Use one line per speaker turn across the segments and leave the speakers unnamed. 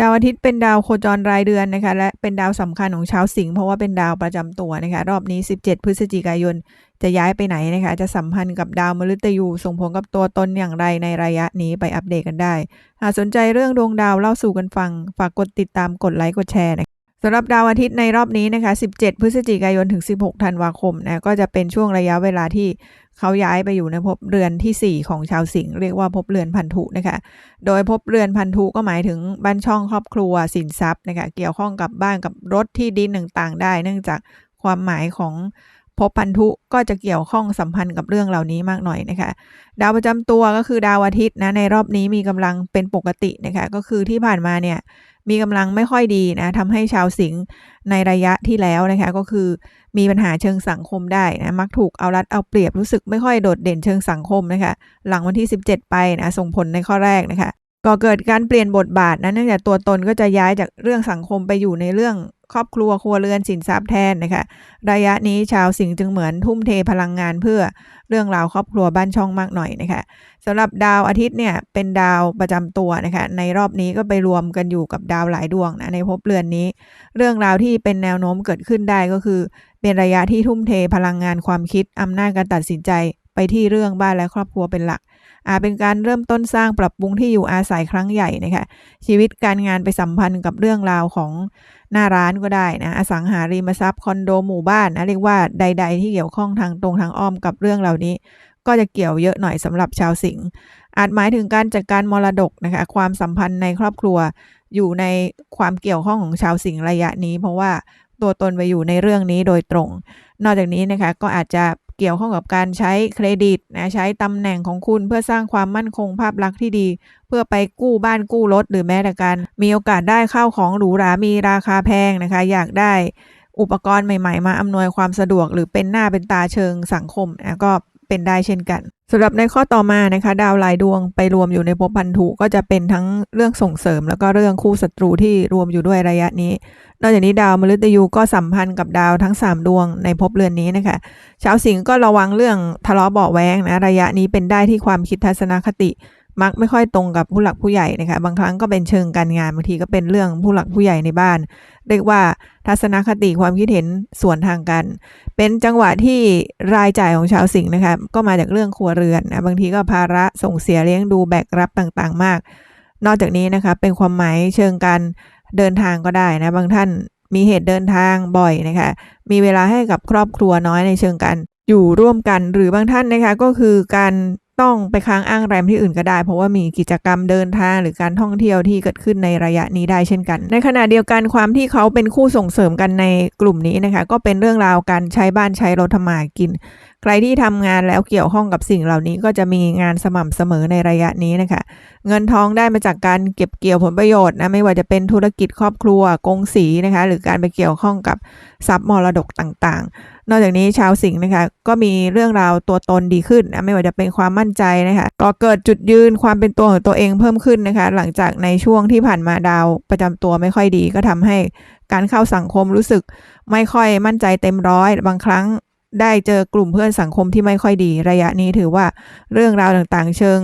ดาวอาทิตย์เป็นดาวโคจรรายเดือนนะคะและเป็นดาวสำคัญของชาวสิงห์เพราะว่าเป็นดาวประจำตัวนะคะรอบนี้ 17 พฤศจิกายนจะย้ายไปไหนนะคะจะสัมพันธ์กับดาวมฤตยูส่งผลกับตัวตนอย่างไรในระยะนี้ไปอัปเดตกันได้ หากสนใจเรื่องดวงดาวเล่าสู่กันฟัง ฝากกดติดตามกดไลค์กดแชร์นะ สำหรับดาวอาทิตย์ในรอบนี้นะคะ 17 พฤศจิกายนถึง 16 ธันวาคมนะ ก็จะเป็นช่วงระยะเวลาที่เขาย้ายไปอยู่ในภพเรือนที่ 4 ของชาวสิงห์เรียกว่าภพเรือนพันธุนะคะ โดยภพเรือนพันธุก็หมายถึงบ้านช่องครอบครัวสินทรัพย์นะคะ เกี่ยวข้องกับบ้านกับรถที่ดินต่างๆ ได้ เนื่องจากความหมายของ ภพพันธุก็จะเกี่ยวข้องสัมพันธ์กับเรื่องเหล่านี้มากหน่อยนะคะ ดาวประจำตัวก็คือดาวอาทิตย์นะในรอบนี้มีกำลังเป็นปกตินะคะ ก็คือที่ผ่านมาเนี่ยมีกำลังไม่ค่อยดีนะทำให้ชาวสิงห์ในระยะที่แล้วนะคะ ก็คือมีปัญหาเชิงสังคมได้นะมักถูกเอารัดเอาเปรียบรู้สึกไม่ค่อยโดดเด่นเชิงสังคมนะคะ หลังวันที่ 17 ไปนะส่งผลในข้อแรกนะคะ ก็เกิดการเปลี่ยนบทบาทนะเนื่องจากตัวตนก็จะย้ายจากเรื่องสังคมไปอยู่ในเรื่องครอบครัวครัวเรือนสินทรัพย์แทนนะคะระยะนี้ชาวสิงห์จึงเหมือนทุ่มเทพลังงานเพื่อเรื่องราวครอบครัวบ้านช่องมากหน่อยนะคะสำหรับดาวอาทิตย์เนี่ยเป็นดาวประจำตัวนะคะในรอบนี้ก็ไปรวมกันอยู่กับดาวหลายดวงนะในภพเรือนนี้ เรื่องราวที่เป็นแนวโน้มเกิดขึ้นได้ก็คือ เป็นระยะที่ทุ่มเทพลังงานความคิดอำนาจการตัดสินใจไปที่เรื่องบ้านและครอบครัวเป็นหลัก เป็นการเริ่มต้นสร้างปรับปรุงที่อยู่อาศัยครั้งใหญ่นะคะชีวิตการงานไปสัมพันธ์กับเรื่องราวของหน้าร้านก็ได้นะอสังหาริมทรัพย์คอนโดหมู่บ้านนะเรียกว่าใด ๆ ที่เกี่ยวข้องทางตรงทางอ้อมกับเรื่องเหล่านี้ ก็จะเกี่ยวเยอะหน่อยสำหรับชาวสิงห์อาจหมายถึงการจัดการมรดกนะคะความสัมพันธ์ในครอบครัวอยู่ในความเกี่ยวข้องของชาวสิงห์ระยะนี้ เพราะว่าตัวตนไปอยู่ในเรื่องนี้โดยตรง นอกจากนี้นะคะก็อาจจะ เกี่ยวข้องกับการใช้เครดิตนะใช้ตำแหน่งของคุณเพื่อสร้างความมั่นคงภาพลักษณ์ที่ดี เพื่อไปกู้บ้านกู้รถหรือแม้แต่การมีโอกาสได้เข้าของหรูหรามีราคาแพงนะคะ อยากได้อุปกรณ์ใหม่ ๆ มาอำนวยความสะดวกหรือเป็นหน้าเป็นตาเชิงสังคมนะก็ เป็นได้เช่นกันสำหรับในข้อต่อมานะคะ ดาวหลายดวงไปรวมอยู่ในภพพันธุก็จะเป็นทั้งเรื่องส่งเสริม แล้วก็เรื่องคู่ศัตรูที่รวมอยู่ด้วยระยะนี้ นอกจากนี้ดาวมฤตยูก็สัมพันธ์กับดาวทั้ง 3 ดวงในภพเรือนนี้นะคะ ชาวสิงห์ก็ระวังเรื่องทะเลาะเบาแวงนะระยะนี้เป็นได้ที่ความคิดทัศนคติ มักไม่ค่อยตรงกับผู้หลักผู้ใหญ่นะคะบางครั้งก็เป็นเชิงการงานบางทีก็เป็นเรื่องผู้หลักผู้ใหญ่ในบ้าน เรียกว่าทัศนคติความคิดเห็นส่วนทางกัน เป็นจังหวะที่รายจ่ายของชาวสิงห์นะคะก็มาจากเรื่องครัวเรือนนะบางทีก็ภาระส่งเสียเลี้ยงดูแบกรับต่างๆ มาก นอกจากนี้นะคะเป็นความหมายเชิงการเดินทางก็ได้นะบางท่านมีเหตุเดินทางบ่อยนะคะมีเวลาให้กับครอบครัวน้อยในเชิงการอยู่ร่วมกันหรือบางท่านนะคะก็คือการ ต้องไปค้างอ้างแรมที่อื่นก็ได้ เพราะว่ามีกิจกรรมเดินทางหรือการท่องเที่ยวที่เกิดขึ้นในระยะนี้ได้เช่นกัน ในขณะเดียวกันความที่เขาเป็นคู่ส่งเสริมกันในกลุ่มนี้นะคะ ก็เป็นเรื่องราวการใช้บ้านใช้รถทำมากิน ใครที่ทำงานแล้วเกี่ยวข้องกับสิ่งเหล่านี้ก็จะมีงานสม่ำเสมอในระยะนี้นะคะ เงินทองได้มาจากการเก็บเกี่ยวผลประโยชน์นะไม่ว่าจะเป็นธุรกิจครอบครัวกงสีนะคะ หรือการไปเกี่ยวข้องกับทรัพย์มรดกต่างๆ นอกจากนี้ชาวสิงห์นะคะก็มีเรื่องราวตัวตนดีขึ้นนะไม่ว่าจะเป็นความมั่นใจนะคะก็เกิดจุดยืนความเป็นตัวของตัวเองเพิ่มขึ้นนะคะ หลังจากในช่วงที่ผ่านมาดาวประจำตัวไม่ค่อยดี ก็ทำให้การเข้าสังคมรู้สึกไม่ค่อยมั่นใจเต็มร้อยบางครั้งได้เจอกลุ่มเพื่อนสังคมที่ไม่ค่อยดี ระยะนี้ถือว่าเรื่องราวต่างๆ เชิง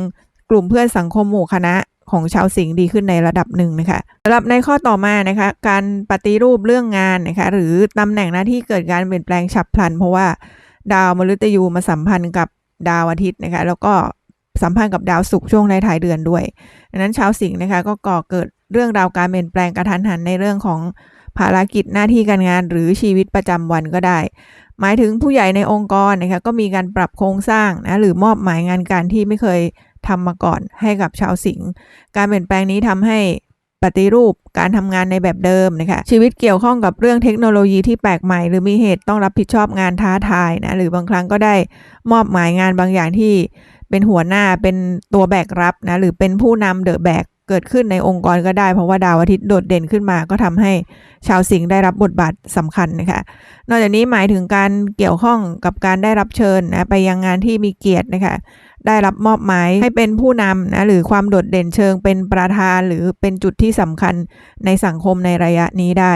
กลุ่มเพื่อนสังคมหมู่คณะ ของชาวสิงห์ดีขึ้นในระดับหนึ่งนะคะสำหรับในข้อต่อมานะคะ การปฏิรูปเรื่องงานนะคะหรือตำแหน่งหน้าที่เกิดการเปลี่ยนแปลงฉับพลัน เพราะว่าดาวมฤตยูมาสัมพันธ์กับดาวอาทิตย์นะคะแล้วก็สัมพันธ์กับดาวศุกร์ช่วงในท้ายเดือนด้วยดังนั้นชาวสิงห์นะคะก็ก่อเกิดเรื่องราวการเปลี่ยนแปลงกระทันหันในเรื่องของภารกิจหน้าที่การงานหรือชีวิตประจำวันก็ได้ หมายถึงผู้ใหญ่ในองค์กรนะคะก็มีการปรับโครงสร้างนะหรือมอบหมายงานการที่ไม่เคย ทำมาก่อนให้กับชาวสิงห์การเปลี่ยนแปลงนี้ทำให้ปฏิรูปการทำงานในแบบเดิมนะคะชีวิตเกี่ยวข้องกับเรื่องเทคโนโลยีที่แปลกใหม่ หรือมีเหตุต้องรับผิดชอบงานท้าทายนะหรือบางครั้งก็ได้มอบหมายงานบางอย่างที่เป็นหัวหน้าเป็นตัวแบกรับนะหรือเป็นผู้นำเดอะแบก เกิดขึ้นในองค์กรก็ได้ เพราะว่าดาวอาทิตย์โดดเด่นขึ้นมาก็ทำให้ชาวสิงห์ได้รับบทบาทสำคัญนะคะ นอกจากนี้หมายถึงการเกี่ยวข้องกับการได้รับเชิญนะไปยังงานที่มีเกียรตินะคะได้รับมอบหมายให้เป็นผู้นำนะหรือความโดดเด่นเชิงเป็นประธานหรือเป็นจุดที่สำคัญในสังคมในระยะนี้ได้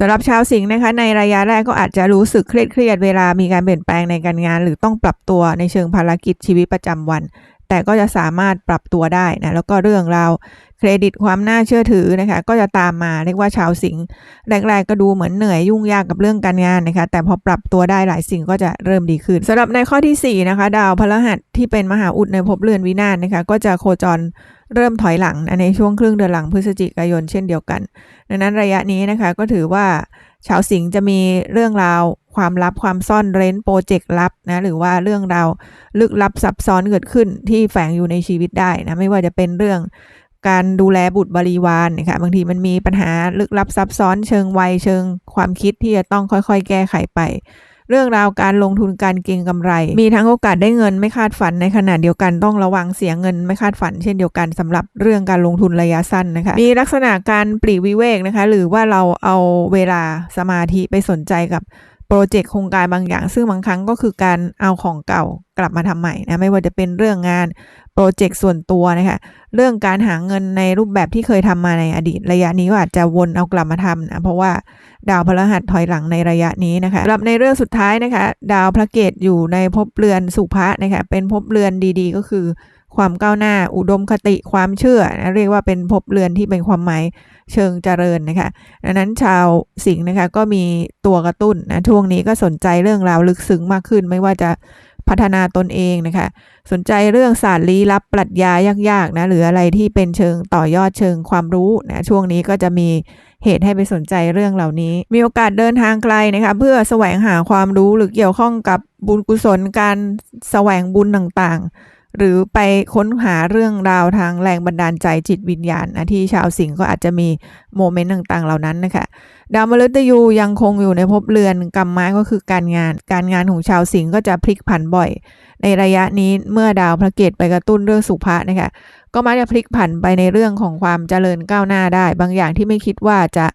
สำหรับชาวสิงห์นะคะ ในระยะแรกก็อาจจะรู้สึกเครียดเครียดเวลามีการเปลี่ยนแปลงในการงาน หรือต้องปรับตัวในเชิงภารกิจชีวิตประจำวัน แต่ก็จะสามารถปรับตัวได้นะแล้วก็เรื่องราว รดิตความน่าเชื่อถือนะคะ ก็จะตามมาเรียกว่าชาวสิงห์แรกๆก็ดูเหมือนเหนื่อยยุ่งยากกับเรื่องการงานนะคะ แต่พอปรับตัวได้หลายสิ่งก็จะเริ่มดีขึ้นสำหรับในข้อที่สี่นะคะ ดาวพฤหัสที่เป็นมหาอุดในภพเรือนวินาศนะคะ ก็จะโคจรเริ่มถอยหลังในช่วงครึ่งเดือนหลังพฤศจิกายนเช่นเดียวกัน ดังนั้นระยะนี้นะคะก็ถือว่าชาวสิงห์จะมีเรื่องราวความลับความซ่อนเร้นโปรเจกต์ลับนะหรือว่าเรื่องราวลึกลับซับซ้อนเกิดขึ้นที่แฝงอยู่ในชีวิตได้นะไม่ว่าจะเป็นเรื่อง การดูแลบุตรบริวารนะคะบางทีมันมีปัญหาลึกลับซับซ้อนเชิงวัยเชิงความคิดที่จะต้องค่อยๆ แก้ไขไป เรื่องราวการลงทุนการเก็งกำไร มีทั้งโอกาสได้เงินไม่คาดฝันในขณะเดียวกันต้องระวังเสียเงินไม่คาดฝัน เช่นเดียวกันสำหรับเรื่องการลงทุนระยะสั้นนะคะมีลักษณะการปลีกวิเวกนะคะหรือว่าเราเอาเวลาสมาธิไปสนใจกับ โปรเจกต์โครงการบางอย่าง ซึ่งบางครั้งก็คือการเอาของเก่ากลับมาทำใหม่นะไม่ว่าจะเป็นเรื่องงานโปรเจกต์ส่วนตัวนะคะเรื่องการหาเงินในรูปแบบที่เคยทำมาในอดีต ระยะนี้ก็อาจจะวนเอากลับมาทำนะเพราะว่าดาวพฤหัสถอยหลังในระยะนี้นะคะสำหรับในเรื่องสุดท้ายนะคะ ดาวพระเกตอยู่ในภพเรือนสุภะนะคะเป็นภพเรือนดีๆ ก็คือ ความก้าวหน้า อุดมคติความเชื่อนะเรียกว่าเป็นภพเรือนที่เป็นความหมายเชิงเจริญนะคะดังนั้นชาวสิงห์นะคะก็มีตัวกระตุ้นนะช่วงนี้ก็สนใจเรื่องราวลึกซึ้งมากขึ้น ไม่ว่าจะพัฒนาตนเองนะคะ สนใจเรื่องศาสตร์ลี้ลับปรัชญายากๆนะหรืออะไรที่เป็นเชิงต่อยอดเชิงความรู้นะช่วงนี้ก็จะมีเหตุให้ไปสนใจเรื่องเหล่านี้ มีโอกาสเดินทางไกลนะคะเพื่อแสวงหาความรู้หรือเกี่ยวข้องกับบุญกุศลการแสวงบุญต่างๆ หรือไปค้นหาเรื่องราวทางแรงบันดาลใจจิตวิญญาณนะที่ชาวสิงห์ก็อาจจะมีโมเมนต์ต่างๆ เหล่านั้นนะคะดาวมฤตยูยังคงอยู่ในภพเรือนกรรมไม้ก็คือการงาน การงานของชาวสิงห์ก็จะพลิกผันบ่อย ในระยะนี้เมื่อดาวพระเกตไปกระตุ้นเรื่องสุภะนะคะก็มักจะพลิกผันไปในเรื่องของความเจริญก้าวหน้าได้ บางอย่างที่ไม่คิดว่าจะ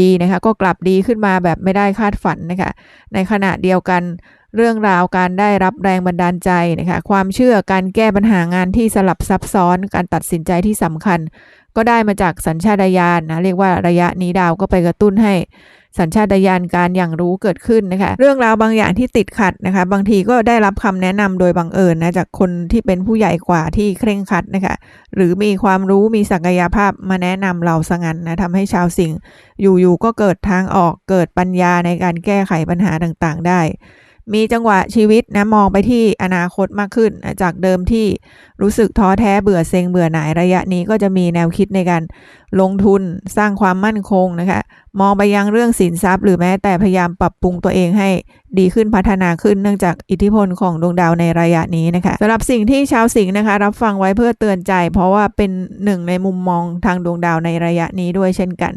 ดีนะคะก็กลับดีขึ้นมาแบบไม่ได้คาดฝันนะคะในขณะเดียวกัน เรื่องราวการได้รับแรงบันดาลใจนะคะความเชื่อการแก้ปัญหางานที่สลับซับซ้อนการตัดสินใจที่สำคัญ ก็ได้มาจากสัญชาตญาณนะเรียกว่าระยะนี้ดาวก็ไปกระตุ้นให้สัญชาตญาณการอย่างรู้เกิดขึ้นนะคะ เรื่องราวบางอย่างที่ติดขัดนะคะ บางทีก็ได้รับคำแนะนำโดยบังเอิญนะจากคนที่เป็นผู้ใหญ่กว่าที่เคร่งครัดนะคะ หรือมีความรู้มีศักยภาพมาแนะนำเราสงันนะทำให้ชาวสิงห์อยู่ๆก็เกิดทางออกเกิดปัญญาในการแก้ไขปัญหาต่างๆ ได้ มีจังหวะชีวิตนะมองไปที่อนาคตมากขึ้น จากเดิมที่รู้สึกท้อแท้เบื่อเซ็งเบื่อหน่ายระยะนี้ก็จะมีแนวคิดในการลงทุนสร้างความมั่นคงนะคะ มองไปยังเรื่องสินทรัพย์ หรือแม้แต่พยายามปรับปรุงตัวเองให้ดีขึ้นพัฒนาขึ้นเนื่องจากอิทธิพลของดวงดาวในระยะนี้นะคะสำหรับสิ่งที่ชาวสิงห์นะคะ รับฟังไว้เพื่อเตือนใจ เพราะว่าเป็นหนึ่งในมุมมองทางดวงดาวในระยะนี้ด้วยเช่นกัน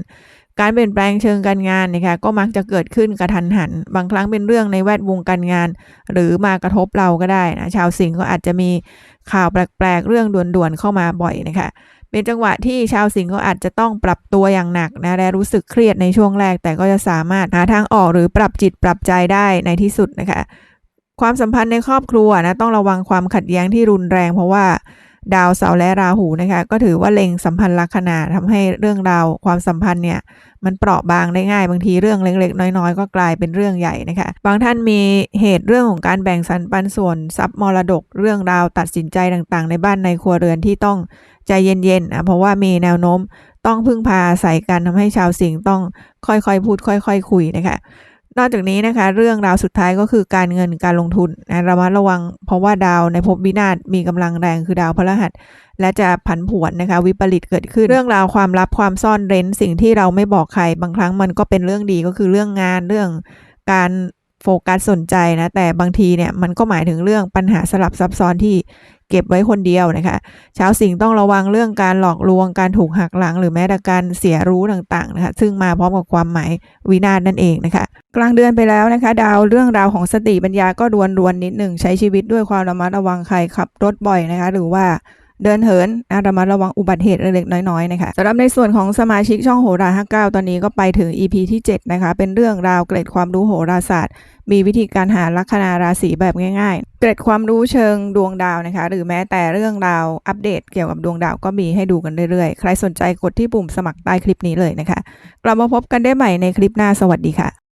การเปลี่ยนแปลงเชิงการงานนะคะก็มักจะเกิดขึ้นกระทันหัน บางครั้งเป็นเรื่องในแวดวงการงาน หรือมากระทบเราก็ได้นะชาวสิงห์ก็อาจจะมีข่าวแปลกๆ เรื่องด่วนๆเข้ามาบ่อยนะคะเป็นจังหวะที่ชาวสิงห์ก็อาจจะต้องปรับตัวอย่างหนักนะและรู้สึกเครียดในช่วงแรก แต่ก็จะสามารถหาทางออกหรือปรับจิตปรับใจได้ในที่สุดนะคะความสัมพันธ์ในครอบครัวนะต้องระวังความขัดแย้งที่รุนแรง เพราะว่า ดาวเสาร์และราหูนะคะ ก็ถือว่าเล็งสัมพันธ์ลัคนาทำให้เรื่องราวความสัมพันธ์เนี่ยมันเปราะบางได้ง่าย บางทีเรื่องเล็กๆ น้อยๆ ก็กลายเป็นเรื่องใหญ่นะคะ บางท่านมีเหตุเรื่องของการแบ่งสรรปันส่วนทรัพย์มรดกเรื่องราวตัดสินใจต่างๆ ในบ้านในครัวเรือนที่ต้องใจเย็นๆนะเพราะว่ามีแนวโน้มต้องพึ่งพาอาศัยกันทำให้ชาวสิงห์ต้องค่อยๆ พูดค่อย ๆ คุยนะคะ นอกจากนี้นะคะ เรื่องราวสุดท้ายก็คือการเงินการลงทุนนะระมัดระวังเพราะว่าดาวในภพวินาศมีกำลังแรงคือดาวพฤหัส และจะผันผวนนะคะ วิปริตเกิดขึ้นเรื่องราวความลับความซ่อนเร้น สิ่งที่เราไม่บอกใครบางครั้งมันก็เป็นเรื่องดีก็คือเรื่องงานเรื่องการโฟกัสสนใจนะแต่บางทีเนี่ยมันก็หมายถึงเรื่องปัญหาสลับซับซ้อนที่ เก็บไว้คนเดียวนะคะ ชาวสิงห์ต้องระวังเรื่องการหลอกลวงการถูกหักหลัง หรือแม้แต่การเสียรู้ต่างๆนะคะซึ่งมาพร้อมกับความหมายวินาศนั่นเองนะคะ กลางเดือนไปแล้วนะคะ ดาวเรื่องราวของสติปัญญาก็ดวนรวนนิดหนึ่งใช้ชีวิตด้วยความระมัดระวังใครขับรถบ่อยนะคะ หรือว่า เดินเหินนะระมัดระวังอุบัติเหตุเล็กๆน้อยๆนะคะสำหรับในส่วนของสมาชิกช่องโหรา59ตอนนี้ก็ไปถึง EP ที่ 7 นะคะ เป็นเรื่องราวเกร็ดความรู้โหราศาสตร์ มีวิธีการหาลัคนาราศีแบบง่าย ๆ เกร็ดความรู้เชิงดวงดาวนะคะ หรือแม้แต่เรื่องราวอัปเดตเกี่ยวกับดวงดาวก็มีให้ดูกันเรื่อยๆ ใครสนใจกดที่ปุ่มสมัครใต้คลิปนี้เลยนะคะ กลับมาพบกันได้ใหม่ในคลิปหน้าสวัสดีค่ะ